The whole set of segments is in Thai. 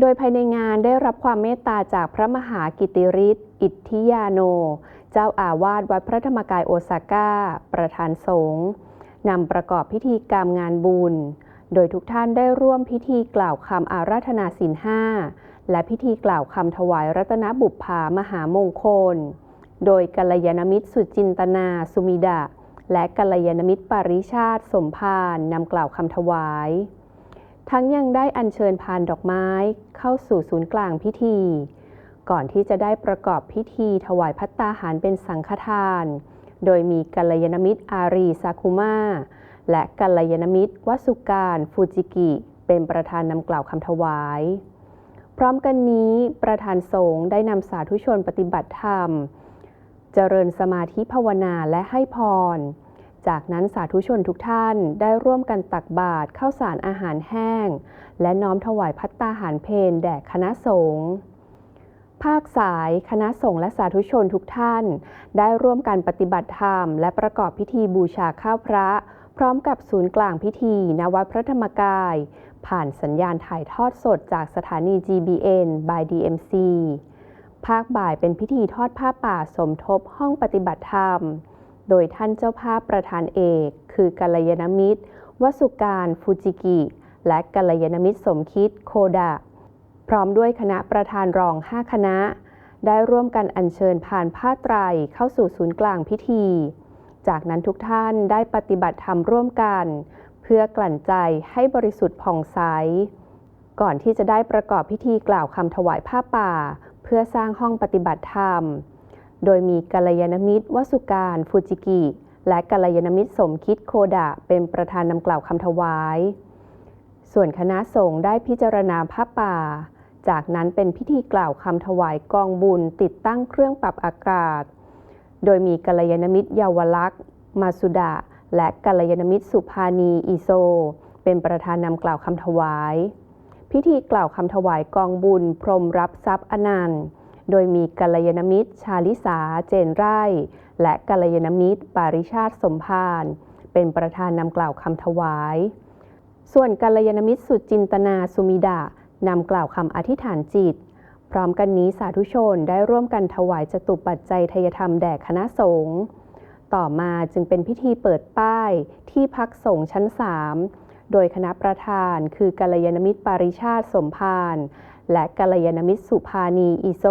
โดยภายในงานได้รับความเมตตาจากพระมหากิติฤทธิ์อิทธิยาโน เจ้าอาวาสวัดพระธรรมกายโอซาก้า ประธานสงฆ์นำประกอบพิธีกรรมงานบุญ โดยทุกท่านได้ร่วมพิธีกล่าวคำอาราธนาศีลห้าและพิธีกล่าวคำถวายรัตนบุพภามหามงคล โดยกัลยาณมิตรสุจินตนา สุมิดะ และกัลยาณมิตรปาริชาติสมภารนำกล่าวคำถวาย ทั้งยังได้อัญเชิญพานดอกไม้เข้าสู่ศูนย์กลางพิธี ก่อนที่จะได้ประกอบพิธีถวายพัตตาหารเป็นสังฆทาน โดยมีกัลยาณมิตรอารีซาคุมาและกัลยาณมิตรวสุการฟูจิกิ เป็นประธานนำกล่าวคำถวาย พร้อมกันนี้ประธานสงฆ์ได้นำสาธุชนปฏิบัติธรรม เจริญสมาธิภาวนาและให้พร จากนั้นสาธุชนทุกท่านได้ร่วมกันตักบาตรข้าวสารอาหารแห้ง และน้อมถวายพัตตาหารเพนแด่คณะสงฆ์ภาคสายคณะสงฆ์และสาธุชนทุกท่าน ได้ร่วมกันปฏิบัติธรรม และประกอบพิธีบูชาข้าวพระ พร้อมกับศูนย์กลางพิธีณวัดพระธรรมกาย ผ่านสัญญาณถ่ายทอดสดจากสถานี GBN by DMC ภาคบ่ายเป็นพิธีทอดผ้าป่าสมทบห้องปฏิบัติธรรม โดยท่านเจ้าภาพประธานเอก คือกัลยาณมิตร วสุการฟูจิกิ และกัลยาณมิตรสมคิดโคดะ พร้อมด้วยคณะประธานรอง 5 คณะ ได้ร่วมกันอัญเชิญผ่านผ้าไตรเข้าสู่ศูนย์กลางพิธี จากนั้นทุกท่านได้ปฏิบัติธรรมร่วมกัน เพื่อกลั่นใจให้บริสุทธิ์ผ่องใส ก่อนที่จะได้ประกอบพิธีกล่าวคำถวายผ้าป่า เพื่อสร้างห้องปฏิบัติธรรม โดยมีกัลยาณมิตรวสุการฟูจิกิ และกัลยาณมิตรสมคิดโคดะ เป็นประธานนำกล่าวคำถวาย ส่วนคณะสงฆ์ได้พิจารณาผ้าป่า จากนั้นเป็นพิธีกล่าวคำถวายกองบุญติดตั้งเครื่องปรับอากาศ โดยมีกัลยาณมิตรเยาวลักษณ์มาสุดะและกัลยาณมิตรสุภานีอีโซ เป็นประธานนำกล่าวคำถวาย พิธีกล่าวคำถวายกองบุญพรมรับทรัพย์อนันต์ โดยมีกัลยาณมิตร ชาลิสา เจนไร่ และกัลยาณมิตร ปาริชาติสมภารเป็นประธานนำกล่าวคำถวาย ส่วนกัลยาณมิตรสุจินตนาสุมิดะนำกล่าวคำอธิษฐานจิต พร้อมกันนี้สาธุชนได้ร่วมกันถวายจตุปัจจัยทยธรรมแด่คณะสงฆ์ต่อมาจึงเป็นพิธีเปิดป้ายที่พักสงฆ์ชั้น 3 โดยคณะประธานคือกัลยาณมิตรปาริชาติสมภาร และกัลยาณมิตรสุภานีอีโซ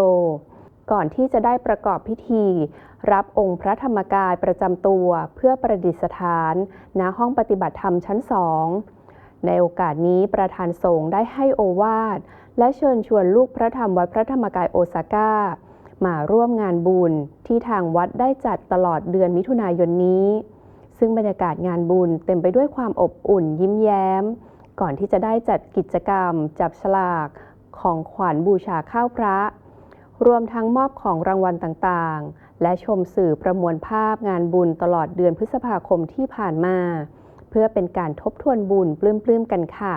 ก่อนที่จะได้ประกอบพิธี รับองค์พระธรรมกายประจำตัวเพื่อประดิษฐานณห้องปฏิบัติธรรมชั้นสองในโอกาสนี้ประธานสงฆ์ได้ให้โอวาท และเชิญชวนลูกพระธรรมวัดพระธรรมกายโอซาก้า มาร่วมงานบุญที่ทางวัดได้จัดตลอดเดือนมิถุนายนนี้ ซึ่งบรรยากาศงานบุญเต็มไปด้วยความอบอุ่นยิ้มแย้ม ก่อนที่จะได้จัดกิจกรรม จับฉลาก ของขวัญบูชาข้าวพระ รวมทั้งมอบของรางวัลต่างๆ และชมสื่อประมวลภาพงานบุญตลอดเดือนพฤษภาคมที่ผ่านมา เพื่อเป็นการทบทวนบุญปลื้มๆกันค่ะ